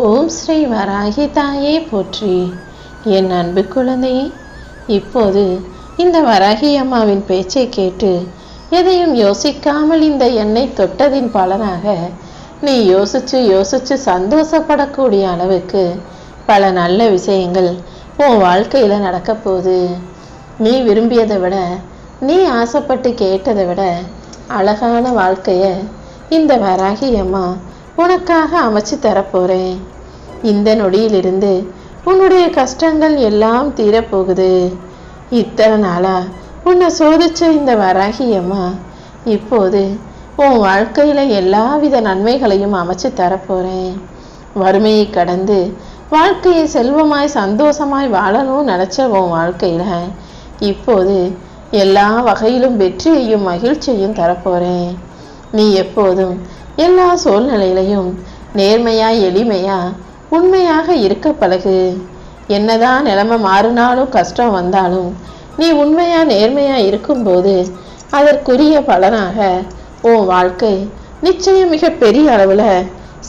ஓம் ஸ்ரீ வராகி தாயே போற்றி. என் அன்பு குழந்தையே இப்போது இந்த வராகி அம்மாவின் பேச்சை கேட்டு எதையும் யோசிக்காமல் இந்த எண்ணெய் தொட்டதின் பலனாக நீ யோசிச்சு யோசிச்சு சந்தோஷப்படக்கூடிய அளவுக்கு பல நல்ல விஷயங்கள் உன் வாழ்க்கையில் நடக்க போகுது. நீ விரும்பியதை விட நீ ஆசைப்பட்டு கேட்டதை விட அழகான வாழ்க்கையை இந்த வராகி அம்மா உனக்காக அமைச்சு தரப்போறேன். இந்த நொடியிலிருந்து உன்னுடைய கஷ்டங்கள் எல்லாம் தீரப்போகுது. இத்தனை நாளாக உன்னை சோதிச்ச இந்த வராகியம்மா இப்போது உன் வாழ்க்கையில் எல்லாவித நன்மைகளையும் அமைச்சு தரப்போறேன். வறுமையை கடந்து வாழ்க்கையை செல்வமாய் சந்தோஷமாய் வாழணும்னு நினச்ச உன் வாழ்க்கையில் இப்போது எல்லா வகையிலும் வெற்றியையும் மகிழ்ச்சியையும் தரப்போறேன். நீ எப்போதும் எல்லா சூழ்நிலையிலையும் நேர்மையா எளிமையா உண்மையாக இருக்க பழகு. என்னதான் நிலைமை மாறினாலும் கஷ்டம் வந்தாலும் நீ உண்மையா நேர்மையா இருக்கும்போது அதற்குரிய பலனாக உன் வாழ்க்கை நிச்சயம் மிக பெரிய அளவுல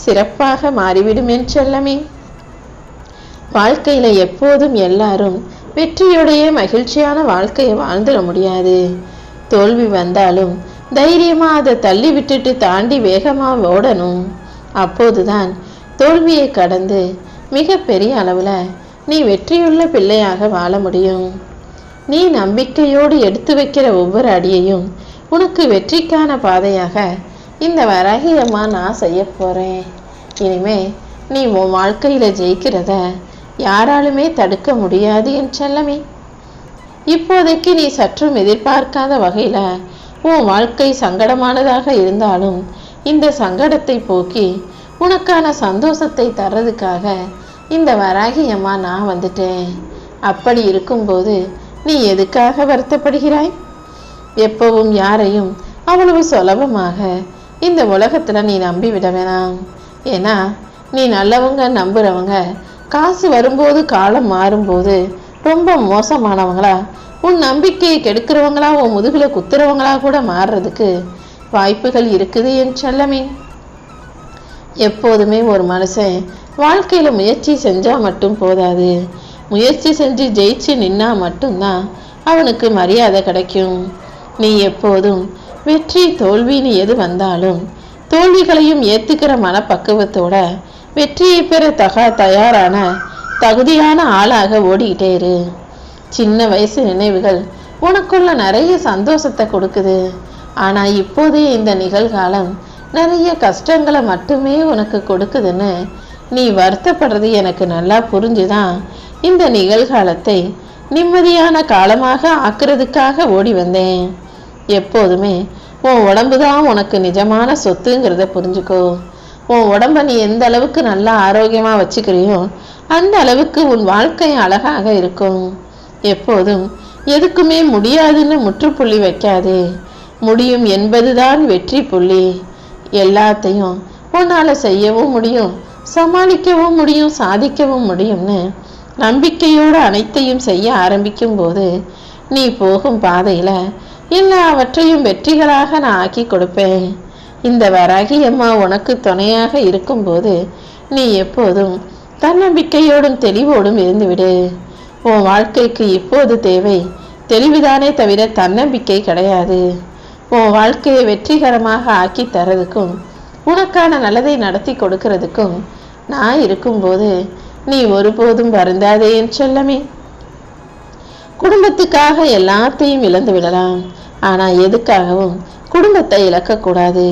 சிறப்பாக மாறிவிடும் என் செல்லமே. வாழ்க்கையில எப்போதும் எல்லாரும் வெற்றியுடைய மகிழ்ச்சியான வாழ்க்கையை வாழ்ந்துட முடியாது. தோல்வி வந்தாலும் தைரியமாக அதை தள்ளி விட்டுட்டு தாண்டி வேகமாக ஓடணும். அப்போதுதான் தோல்வியை கடந்து மிகப்பெரிய அளவில் நீ வெற்றியுள்ள பிள்ளையாக வாழ முடியும். நீ நம்பிக்கையோடு எடுத்து வைக்கிற ஒவ்வொரு அடியையும் உனக்கு வெற்றிக்கான பாதையாக இந்த வராகி நான் செய்ய போகிறேன் இனிமே நீ உன் வாழ்க்கையில் ஜெயிக்கிறத யாராலுமே தடுக்க முடியாது என் செல்லமே. இப்போதைக்கு நீ சற்றும் எதிர்பார்க்காத வகையில் உன் வாழ்க்கை சங்கடமானதாக இருந்தாலும் இந்த சங்கடத்தை போக்கி உனக்கான சந்தோஷத்தை தர்றதுக்காக இந்த வராகி அம்மா நான் வந்துட்டேன். அப்படி இருக்கும்போது நீ எதுக்காக வருத்தப்படுகிறாய்? எப்பவும் யாரையும் அவ்வளவு சுலபமாக இந்த உலகத்துல நீ நம்பி விட வேணாம். ஏன்னா நீ நல்லவங்க நம்புறவங்க காசு வரும்போது காலம் மாறும்போது ரொம்ப மோசமானவங்களா உன் நம்பிக்கையை கெடுக்கிறவங்களா உன் முதுகில் குத்துறவங்களா கூட மாறுறதுக்கு வாய்ப்புகள் இருக்குது என் செல்லமே. எப்போதுமே ஒரு மனுஷன் வாழ்க்கையில் முயற்சி செஞ்சால் மட்டும் போதாது. முயற்சி செஞ்சு ஜெயிச்சு நின்னா மட்டும்தான் அவனுக்கு மரியாதை கிடைக்கும். நீ எப்போதும் வெற்றி தோல்வின்னு எது வந்தாலும் தோல்விகளையும் ஏற்றுக்கிற மனப்பக்குவத்தோட வெற்றியை பெற தகா தயாரான தகுதியான ஆளாக ஓடிக்கிட்டே இரு. சின்ன வயசு நினைவுகள் உனக்குள்ள நிறைய சந்தோஷத்தை கொடுக்குது. ஆனா இப்போதைய இந்த நிகழ்காலம் நிறைய கஷ்டங்களை மட்டுமே உனக்கு கொடுக்குதுன்னு நீ வருத்தப்படுறது எனக்கு நல்லா புரிஞ்சுதான் இந்த நிகழ்காலத்தை நிம்மதியான காலமாக ஆக்குறதுக்காக ஓடி வந்தேன். எப்போதுமே உன் உடம்பு தான் உனக்கு நிஜமான சொத்துங்கிறத புரிஞ்சுக்கோ. உன் உடம்ப நீ எந்த அளவுக்கு நல்லா ஆரோக்கியமாக வச்சுக்கிறியோ அந்த அளவுக்கு உன் வாழ்க்கை அழகாக இருக்கும். எப்போதும் எதுக்குமே முடியாதுன்னு முற்றுப்புள்ளி வைக்காதே. முடியும் என்பதுதான் வெற்றி புள்ளி. எல்லாத்தையும் உன்னால் செய்யவும் முடியும் சமாளிக்கவும் முடியும் சாதிக்கவும் முடியும்னு நம்பிக்கையோடு அனைத்தையும் செய்ய ஆரம்பிக்கும் போது நீ போகும் பாதையில் எல்லாவற்றையும் வெற்றிகளாக நான் ஆக்கி கொடுப்பேன். இந்த வராகி அம்மா உனக்கு துணையாக இருக்கும்போது நீ எப்போதும் தன்னம்பிக்கையோடும் தெளிவோடும் இருந்துவிடு உன் வாழ்க்கைக்கு இப்போது தேவை. தெளிவுதானே தவிர தன்னம்பிக்கை கிடையாது. உன் வாழ்க்கையை வெற்றிகரமாக ஆக்கி தரதுக்கும் உனக்கான நல்லதை நடத்தி கொடுக்கறதுக்கும் நான் இருக்கும்போது நீ ஒருபோதும் வருந்தாதே என் செல்லமே. குடும்பத்துக்காக எல்லாத்தையும் இழந்து விடலாம். ஆனால் எதுக்காகவும் குடும்பத்தை இழக்கக்கூடாது.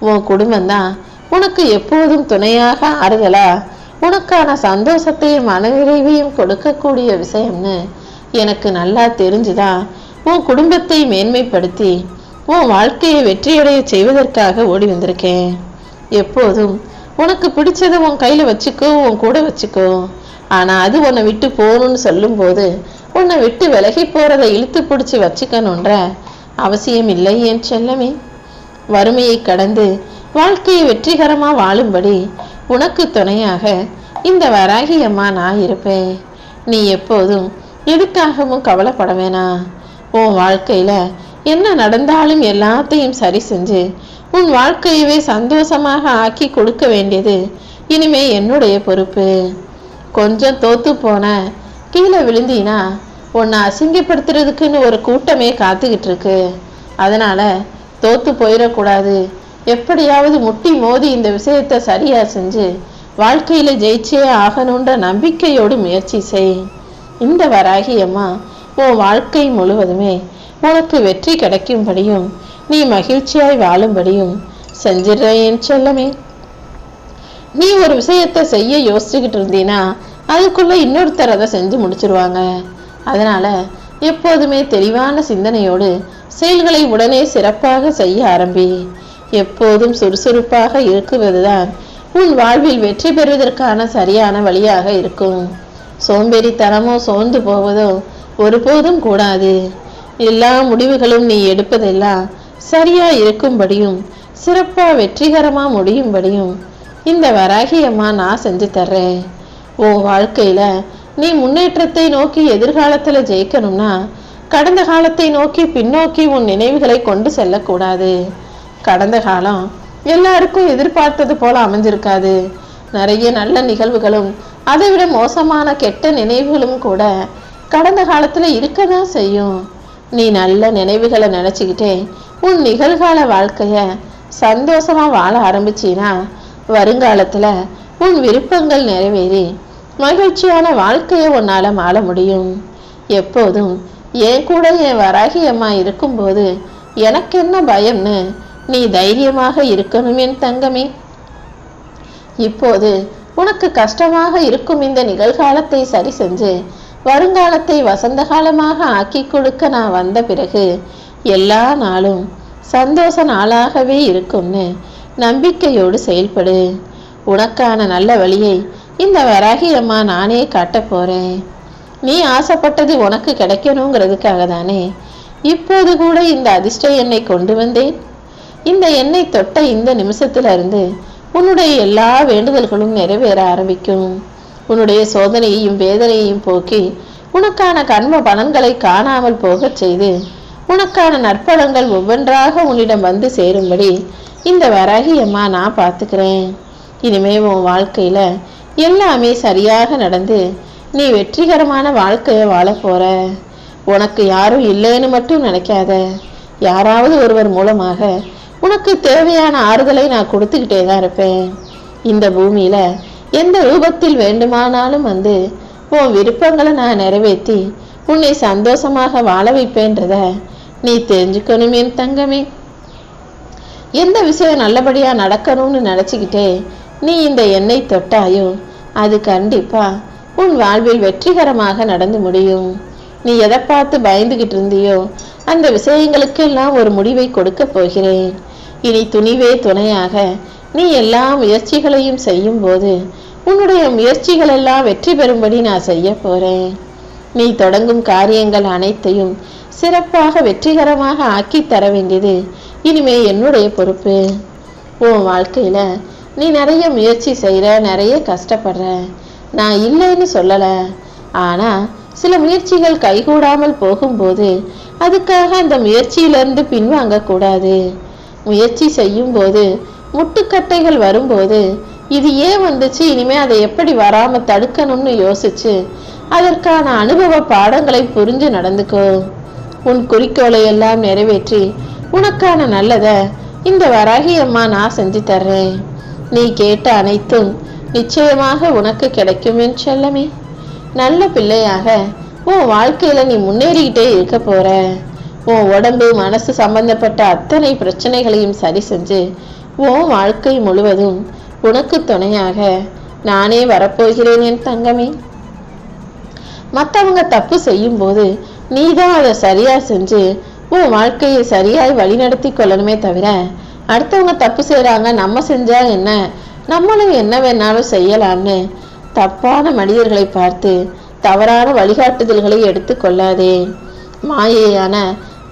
உன் குடும்பம்தான் உனக்கு எப்போதும் துணையாக ஆறுதலாக உனக்கான சந்தோஷத்தையும் மனநிறைவையும் கொடுக்கக்கூடிய விஷயம்னு எனக்கு நல்லா தெரிஞ்சுதான் உன் குடும்பத்தை மேன்மைப்படுத்தி உன் வாழ்க்கையை வெற்றியடைய செய்வதற்காக ஓடி வந்திருக்கேன். எப்போதும் உனக்கு பிடிச்சதை உன் கையில் வச்சுக்கோ உன் கூட வச்சுக்கோ. ஆனா அது உன்னை விட்டு போகணும்னு சொல்லும்போது உன்னை விட்டு விலகி போறதை இழுத்து பிடிச்சி வச்சுக்கணுன்ற அவசியம் இல்லை என் செல்லமே. வறுமையை கடந்து வாழ்க்கையை வெற்றிகரமா வாழும்படி உனக்கு துணையாக இந்த வராகி அம்மா நான் இருப்பேன். நீ எப்போதும் எதுக்காகவும் கவலைப்பட வேணாம் உன் வாழ்க்கையில் என்ன நடந்தாலும் எல்லாத்தையும் சரி செஞ்சு உன் வாழ்க்கையவே சந்தோஷமாக ஆக்கி கொடுக்க வேண்டியது இனிமே என்னுடைய பொறுப்பு. கொஞ்சம் தோத்து போன கீழே விழுந்தினா உன்னை அசிங்கப்படுத்துறதுக்குன்னு ஒரு கூட்டமே காத்துக்கிட்டு இருக்கு. அதனால தோத்து போயிடக்கூடாது. எப்படியாவது முட்டி மோதி இந்த விஷயத்தை சரியா செஞ்சு வாழ்க்கையில ஜெயிச்சே ஆகணுன்ற நம்பிக்கையோடு முயற்சி செய். இந்த வராகி அம்மா உன் வாழ்க்கை முழுவதுமே உனக்கு வெற்றி கிடைக்கும்படியும் நீ மகிழ்ச்சியாய் வாழும்படியும் செஞ்சிடுறேன் சொல்லமே. நீ ஒரு விஷயத்தை செய்ய யோசிச்சுக்கிட்டு இருந்தீனா அதுக்குள்ள இன்னொருத்தர் அதை செஞ்சு முடிச்சிருவாங்க. அதனால எப்போதுமே தெளிவான சிந்தனையோடு செயல்களை உடனே சிறப்பாக செய்ய ஆரம்பி. எப்போதும் சுறுசுறுப்பாக இருக்குவதுதான். உன் வாழ்வில் வெற்றி பெறுவதற்கான சரியான வழியாக இருக்கும். சோம்பேறித்தனமோ சோர்ந்து போவதோ ஒருபோதும் கூடாது. எல்லா முடிவுகளும் நீ எடுப்பதெல்லாம் சரியா இருக்கும்படியும் சிறப்பா வெற்றிகரமா முடியும்படியும் இந்த வராகியம்மா நான் செஞ்சு தர்றேன். உன் வாழ்க்கையில நீ முன்னேற்றத்தை நோக்கி எதிர்காலத்துல ஜெயிக்கணும்னா கடந்த காலத்தை நோக்கி பின்னோக்கி உன் நினைவுகளை கொண்டு செல்லக்கூடாது. கடந்த காலம் எல்லாருக்கும் எதிர்பார்த்தது போல அமைஞ்சிருக்காது. நிறைய நல்ல நிகழ்வுகளும் அதை விட மோசமான கெட்ட நினைவுகளும் கூட கடந்த காலத்தில் இருக்க தான் செய்யும். நீ நல்ல நினைவுகளை நினச்சிக்கிட்டே உன் நிகழ்கால வாழ்க்கையை சந்தோஷமாக வாழ ஆரம்பிச்சின்னா வருங்காலத்தில் உன் விருப்பங்கள் நிறைவேறி மகிழ்ச்சியான வாழ்க்கையை உன்னால் வாழ முடியும். எப்போதும் என் கூட என் வராகி அம்மா இருக்கும்போது எனக்கு என்ன பயம்னு நீ தைரியமாக இருக்கணும் என் தங்கமே. இப்போது உனக்கு கஷ்டமாக இருக்கும் இந்த நிகழ்காலத்தை சரி செஞ்சு வருங்காலத்தை வசந்த காலமாக ஆக்கி கொடுக்க நான் வந்த பிறகு எல்லா நாளும் சந்தோஷ நாளாகவே இருக்கும்னு நம்பிக்கையோடு செயல்படு. உனக்கான நல்ல வழியை இந்த வராகி அம்மா நானே காட்டப் போறேன். நீ ஆசைப்பட்டது உனக்கு கிடைக்கணுங்கிறதுக்காக தானே இப்போது கூட இந்த அதிர்ஷ்ட எண்ணை கொண்டு வந்தேன். இந்த எண்ணெய் தொட்ட இந்த நிமிஷத்திலிருந்து உன்னுடைய எல்லா வேண்டுதல்களும் நிறைவேற ஆரம்பிக்கும். உன்னுடைய சோதனையையும் வேதனையையும் போக்கி உனக்கான கர்ம பலன்களை காணாமல் போகச் செய்து உனக்கான நற்பலங்கள் ஒவ்வொன்றாக உன்னிடம் வந்து சேரும்படி இந்த வரகியம்மா நான் பார்த்துக்கிறேன். இனிமே உன் வாழ்க்கையில் எல்லாமே சரியாக நடந்து நீ வெற்றிகரமான வாழ்க்கையை வாழப்போற போற. உனக்கு யாரும் இல்லைன்னு மட்டும் நினைக்காத. யாராவது ஒருவர் மூலமாக உனக்கு தேவையான ஆறுதலை நான் கொடுத்துக்கிட்டே தான் இருப்பேன். இந்த பூமியில எந்த ரூபத்தில் வேண்டுமானாலும் வந்து உன் விருப்பங்களை நான் நிறைவேற்றி உன்னை சந்தோஷமாக வாழ வைப்பேன்றத நீ தெரிஞ்சுக்கணுமே தங்கமே. எந்த விஷயம் நல்லபடியா நடக்கணும்னு நினச்சிக்கிட்டே நீ இந்த எண்ணெய் தொட்டாயோ அது கண்டிப்பா உன் வாழ்வில் வெற்றிகரமாக நடந்து முடியும். நீ எதை பார்த்து பயந்துகிட்டு இருந்தியோ அந்த விஷயங்களுக்கெல்லாம் ஒரு முடிவை கொடுக்க போகிறேன். இனி துணிவே துணையாக. நீ எல்லா முயற்சிகளையும் செய்யும் போது உன்னுடைய முயற்சிகள் எல்லாம் வெற்றி பெறும்படி நான் செய்ய போறேன். நீ தொடங்கும் காரியங்கள் அனைத்தையும் சிறப்பாக வெற்றிகரமாக ஆக்கி தர வேண்டியது இனிமே என்னுடைய பொறுப்பு. உன் வாழ்க்கையில நீ நிறைய முயற்சி செய்கிற நிறைய கஷ்டப்படுற. நான் இல்லைன்னு சொல்லலை. ஆனால் சில முயற்சிகள் கைகூடாமல் போகும்போது அதுக்காக அந்த முயற்சியிலிருந்து பின்வாங்க கூடாது. முயற்சி செய்யும்போது முட்டுக்கட்டைகள் வரும்போது இது ஏன் வந்துச்சு? இனிமே அதை எப்படி வராம தடுக்கணும்னு யோசிச்சு அதற்கான அனுபவ பாடங்களை புரிஞ்சு நடந்துக்கோ. உன் குறிக்கோளை எல்லாம் நிறைவேற்றி உனக்கான நல்லத இந்த வராகி அம்மா நான் செஞ்சு தர்றேன். நீ கேட்ட அனைத்தும் நிச்சயமாக உனக்கு கிடைக்கும் என் செல்லமே. நல்ல பிள்ளையாக உன் வாழ்க்கையில நீ முன்னேறிக்கிட்டே இருக்க போற. உன் உடம்பு மனசு சம்பந்தப்பட்ட அத்தனை பிரச்சனைகளையும் சரி செஞ்சு உன் வாழ்க்கை முழுவதும் உனக்கு துணையாக நானே வரப்போகிறேன் என் தங்கமே. மற்றவங்க தப்பு செய்யும்போது நீ தான் அதை சரியா செஞ்சு உன் வாழ்க்கையை சரியாய் வழிநடத்தி கொள்ளணுமே தவிர அடுத்தவங்க தப்பு செய்கிறாங்க நம்ம செஞ்சா என்ன? நம்மளும் என்ன வேணாலும் செய்யலாம்னு தப்பான மனிதர்களை பார்த்து தவறான வழிகாட்டுதல்களை எடுத்து கொள்ளாதே. மாயையான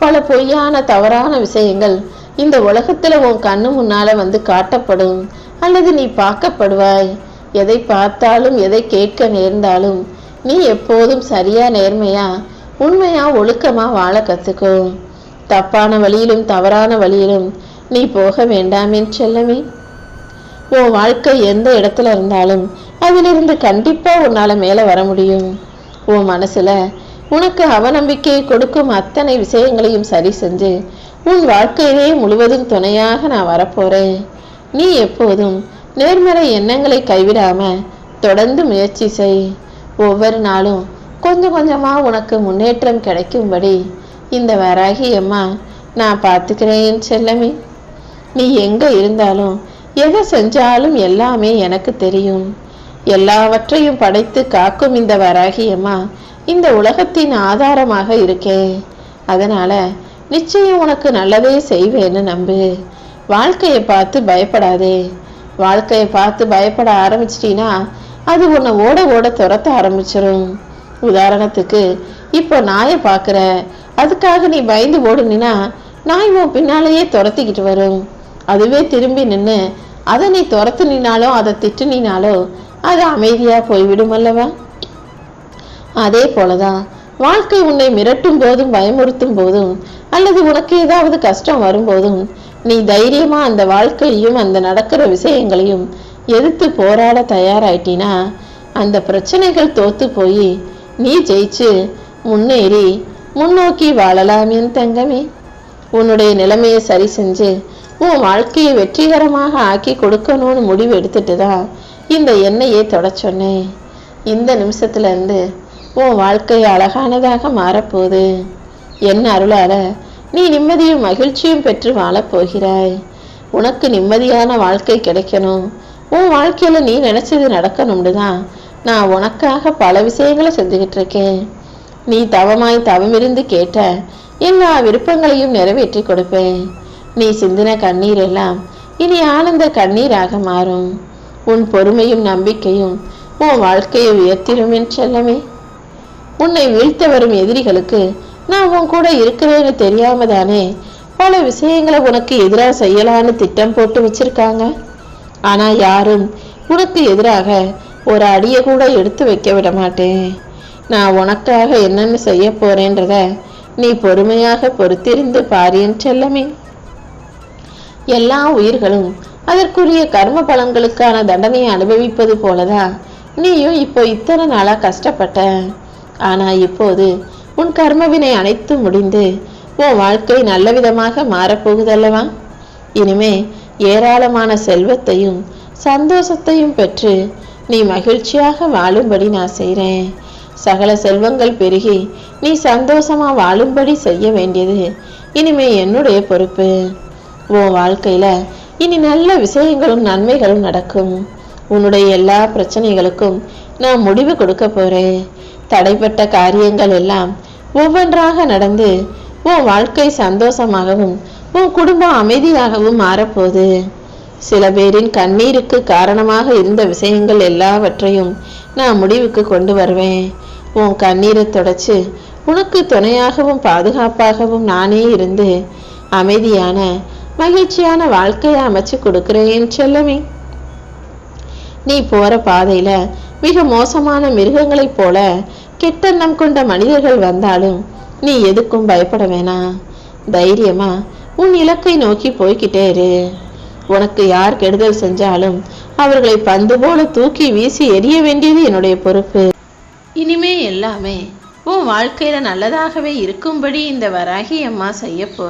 பல பொய்யான தவறான விஷயங்கள் இந்த உலகத்தில் உன் கண்ணு முன்னால் வந்து காட்டப்படும். அல்லது நீ பார்க்கப்படுவாய். எதை பார்த்தாலும் எதை கேட்க நேர்ந்தாலும் நீ எப்போதும் சரியா நேர்மையா உண்மையா ஒழுக்கமா வாழ கத்துக்கோ தப்பான வழியிலும் தவறான வழியிலும் நீ போக வேண்டாம் செல்லமே. உன் வாழ்க்கை எந்த இடத்துல இருந்தாலும் அதிலிருந்து கண்டிப்பா உன்னால மேல வர முடியும். உன் மனசுல உனக்கு அவநம்பிக்கையை கொடுக்கும் அத்தனை விஷயங்களையும் சரி செஞ்சு உன் வாழ்க்கையிலே முழுவதும் துணையாக நான் வரப்போறேன். நீ எப்போதும் நேர்மறை எண்ணங்களை கைவிடாம தொடர்ந்து முயற்சி செய். ஒவ்வொரு நாளும் கொஞ்சம் கொஞ்சமாக உனக்கு முன்னேற்றம் கிடைக்கும்படி இந்த வராகி அம்மா நான் பார்த்துக்கிறேன் செல்லமே. நீ எங்கே இருந்தாலும் எதை செஞ்சாலும் எல்லாமே எனக்கு தெரியும். எல்லாவற்றையும் படைத்து காக்கும் இந்த வராகியம்மா இந்த உலகத்தின் ஆதாரமாக இருக்கேன். அதனால நிச்சயம் உனக்கு நல்லதே செய்வேன்னு நம்பு. வாழ்க்கையை பார்த்து பயப்படாதே. வாழ்க்கையை பார்த்து பயப்பட ஆரம்பிச்சிட்டின்னா அது உன்னை ஓட ஓட துரத்த ஆரம்பிச்சிடும் உதாரணத்துக்கு இப்போ நாயை பார்க்குற அதுக்காக நீ பயந்து ஓடுனா நாய் உன் பின்னாலேயே துரத்திக்கிட்டு வரும். அதுவே திரும்பி நின்று அதை நீ துரத்துனினாலோ அதை திட்டுனினாலோ அது அமைதியாக போய்விடும் அல்லவா? அதே போலதான் வாழ்க்கை உன்னை மிரட்டும் போதும் பயமுறுத்தும் போதும் அல்லது உனக்கு ஏதாவது கஷ்டம் வரும்போதும் நீ தைரியமா அந்த வாழ்க்கையையும் அந்த நடக்கிற விஷயங்களையும் எதிர்த்து போராட தயாராயிட்டினா அந்த பிரச்சனைகள் தோத்து போய் நீ ஜெயிச்சு முன்னேறி முன்னோக்கி வாழலாம் என் தங்கமே. உன்னுடைய நிலைமையை சரி செஞ்சு உன் வாழ்க்கையை வெற்றிகரமாக ஆக்கி கொடுக்கணும்னு முடிவு எடுத்துட்டு தான் இந்த எண்ணெயை தொட சொன்னேன். இந்த நிமிஷத்துலேருந்து உன் வாழ்க்கை அழகானதாக மாறப்போகுது. என் அருளால நீ நிம்மதியும் மகிழ்ச்சியும் பெற்று வாழப் போகிறாய் உனக்கு நிம்மதியான வாழ்க்கை கிடைக்கணும். உன் வாழ்க்கையில் நீ நினைச்சது நடக்கணும்னு தான் நான் உனக்காக பல விஷயங்களை செஞ்சுக்கிட்டு இருக்கேன். நீ தவமாய் தவமிருந்து கேட்ட எல்லா விருப்பங்களையும் நிறைவேற்றி கொடுப்பேன். நீ சிந்தின கண்ணீர் எல்லாம் இனி ஆனந்த கண்ணீராக மாறும். உன் பொறுமையும் நம்பிக்கையும் உன் வாழ்க்கையை உயர்த்திடும் என் செல்லமே. உன்னை வீழ்த்த வரும் எதிரிகளுக்கு நான் உன் கூட இருக்கிறேன்னு தெரியாம தானே பல விஷயங்களை உனக்கு எதிராக செய்யலான்னு திட்டம் போட்டு வச்சிருக்காங்க. ஆனா யாரும் உனக்கு எதிராக ஒரு அடியை கூட எடுத்து வைக்க விட மாட்டேன். நான் உனக்காக என்னென்ன செய்ய போறேன்றத நீ பொறுமையாக பொறுத்திருந்து பாரியன் செல்லமே. எல்லா உயிர்களும் அதற்குரிய கர்ம பலன்களுக்கான தண்டனையை அனுபவிப்பது போலதான் நீயும் இப்போ இத்தனை நாளா கஷ்டப்பட்ட ஆனால் இப்போது உன் கர்மவினை அனைத்தும் முடிந்து உன் வாழ்க்கை நல்ல விதமாக மாறப்போகுதல்லவா? இனிமே ஏராளமான செல்வத்தையும் சந்தோஷத்தையும் பெற்று நீ மகிழ்ச்சியாக வாழும்படி நான் செய்றேன். சகல செல்வங்கள் பெருகி நீ சந்தோஷமா வாழும்படி செய்ய வேண்டியது இனிமே என்னுடைய பொறுப்பு. உன் வாழ்க்கையில இனி நல்ல விஷயங்களும் நன்மைகளும் நடக்கும். உன்னுடைய எல்லா பிரச்சனைகளுக்கும் நான் முடிவு கொடுக்க போறேன். தடைப்பட்ட காரியங்கள் எல்லாம் ஒவ்வொன்றாக நடந்து உன் வாழ்க்கை சந்தோஷமாகவும் உன் குடும்பம் அமைதியாகவும் மாறப்போகுது. சில பேரின் கண்ணீருக்கு காரணமாக இருந்த விஷயங்கள் எல்லாவற்றையும் நான் முடிவுக்கு கொண்டு வருவேன். உன் கண்ணீரை தொடச்சு உனக்கு துணையாகவும் பாதுகாப்பாகவும் நானே இருந்து அமைதியான மகிழ்ச்சியான வாழ்க்கையை அமைச்சு கொடுக்குறேன் செல்லமே. நீ போற பாதையில மிக மோசமான மிருகங்களைப் போல கெட்டெண்ணம் கொண்ட மனிதர்கள் வந்தாலும் நீ எதுக்கும் பயப்பட வேணாம் தைரியமா உன் இலக்கை நோக்கி போய்கிட்டே இரு. உனக்கு யார் கெடுதல் செஞ்சாலும் அவர்களை பந்து போல தூக்கி வீசி எறிய வேண்டியது என்னுடைய பொறுப்பு. இனிமே எல்லாமே உன் வாழ்க்கையில நல்லதாகவே இருக்கும்படி இந்த வராகி அம்மா செய்ய போ